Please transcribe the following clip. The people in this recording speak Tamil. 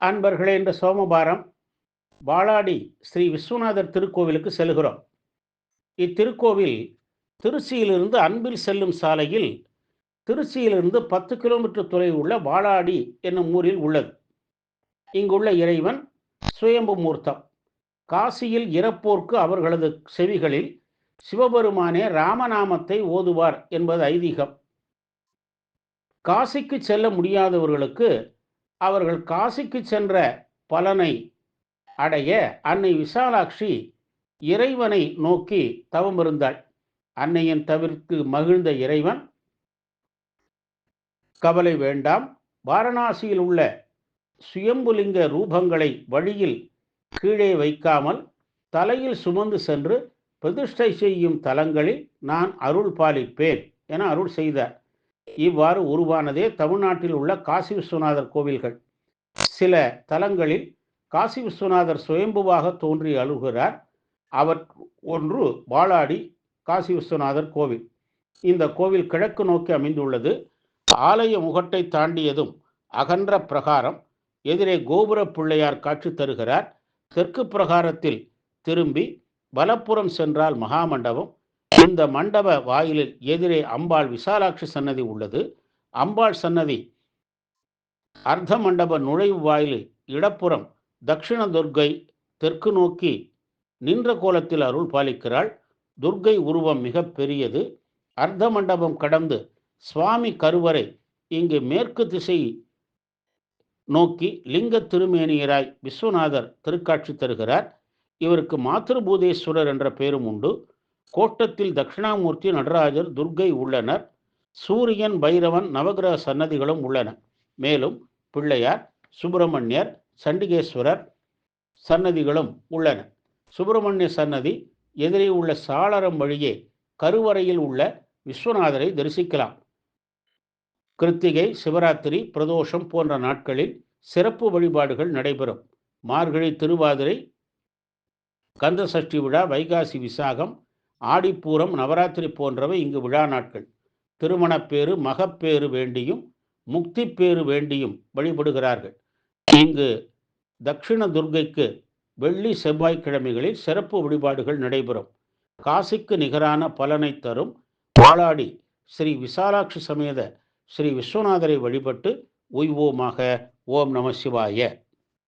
அன்பர்களே என்ற சோமபாரம் வாளாடி ஸ்ரீ விஸ்வநாதர் திருக்கோவிலுக்கு செல்கிறோம். இத்திருக்கோவில் திருச்சியிலிருந்து அன்பில் செல்லும் சாலையில் திருச்சியிலிருந்து பத்து கிலோமீட்டர் தொலைவில் உள்ள வாளாடி என்னும் ஊரில் உள்ளது. இங்குள்ள இறைவன் சுயம்பு மூர்த்தம். காசியில் இறப்போர்க்கு அவர்களது செவிகளில் சிவபெருமானே ராமநாமத்தை ஓதுவார் என்பது ஐதீகம். காசிக்கு செல்ல முடியாதவர்களுக்கு அவர்கள் காசிக்கு சென்ற பலனை அடைய அன்னை விசாலாட்சி இறைவனை நோக்கி தவம் இருந்தாள் அன்னையின் தவிர்த்து மகிழ்ந்த இறைவன் கவலை வேண்டாம். வாரணாசியில் உள்ள சுயம்புலிங்க ரூபங்களை வழியில் கீழே வைக்காமல் தலையில் சுமந்து சென்று பிரதிஷ்டை செய்யும் தலங்களில் நான் அருள் பாலிப்பேன் என அருள் செய்தார். இவ்வாறு உருவானதே தமிழ்நாட்டில் உள்ள காசி விஸ்வநாதர் கோவில்கள். சில தலங்களில் காசி விஸ்வநாதர் சுயம்புவாக தோன்றி அழுகிறார். அவர் ஒன்று பாலாடி காசி விஸ்வநாதர் கோவில். இந்த கோவில் கிழக்கு நோக்கி அமைந்துள்ளது. ஆலய முகட்டை தாண்டியதும் அகன்ற பிரகாரம் எதிரே கோபுர பிள்ளையார் காட்சி தருகிறார். தெற்கு பிரகாரத்தில் திரும்பி வலப்புறம் சென்றால் மகாமண்டபம். இந்த மண்டப வாயிலில் எதிரே அம்பாள் விசாலாட்சி சன்னதி உள்ளது. அம்பாள் சன்னதி அர்த்த மண்டப நுழைவு வாயிலில் இடப்புறம் தக்ஷிண துர்க்கை தெற்கு நோக்கி நின்ற கோலத்தில் அருள் பாலிக்கிறாள். துர்க்கை உருவம் மிக பெரியது. அர்த்த மண்டபம் கடந்து சுவாமி கருவறை இங்கு மேற்கு திசை நோக்கி லிங்க திருமேனியராய் விஸ்வநாதர் திருக்காட்சி தருகிறார். இவருக்கு மாத்திருபூதேஸ்வரர் என்ற பெயரும் உண்டு. கோட்டத்தில் தட்சிணாமூர்த்தி நடராஜர் துர்க்கை உள்ளனர். சூரியன் பைரவன் நவகிரக சன்னதிகளும் உள்ளன. மேலும் பிள்ளையார் சுப்பிரமணியர் சண்டிகேஸ்வரர் சன்னதிகளும் உள்ளன. சுப்பிரமணிய சன்னதி எதிரே உள்ள சாளரம் வழியே கருவறையில் உள்ள விஸ்வநாதரை தரிசிக்கலாம். கிருத்திகை சிவராத்திரி பிரதோஷம் போன்ற நாட்களில் சிறப்பு வழிபாடுகள் நடைபெறும். மார்கழி திருவாதிரை கந்த சஷ்டி விழா வைகாசி விசாகம் ஆடிப்பூரம் நவராத்திரி போன்றவை இங்கு விழா நாட்கள். திருமணப்பேறு மகப்பேறு வேண்டியும் முக்திப்பேறு வேண்டியும் வழிபடுகிறார்கள். இங்கு தக்ஷிண துர்க்கைக்கு வெள்ளி செவ்வாய்க்கிழமைகளில் சிறப்பு வழிபாடுகள் நடைபெறும். காசிக்கு நிகரான பலனை தரும் வாளாடி ஸ்ரீ விசாலாட்சி சமேத ஸ்ரீ விஸ்வநாதரை வழிபட்டு உய்வோமாக ஓம் நம சிவாய.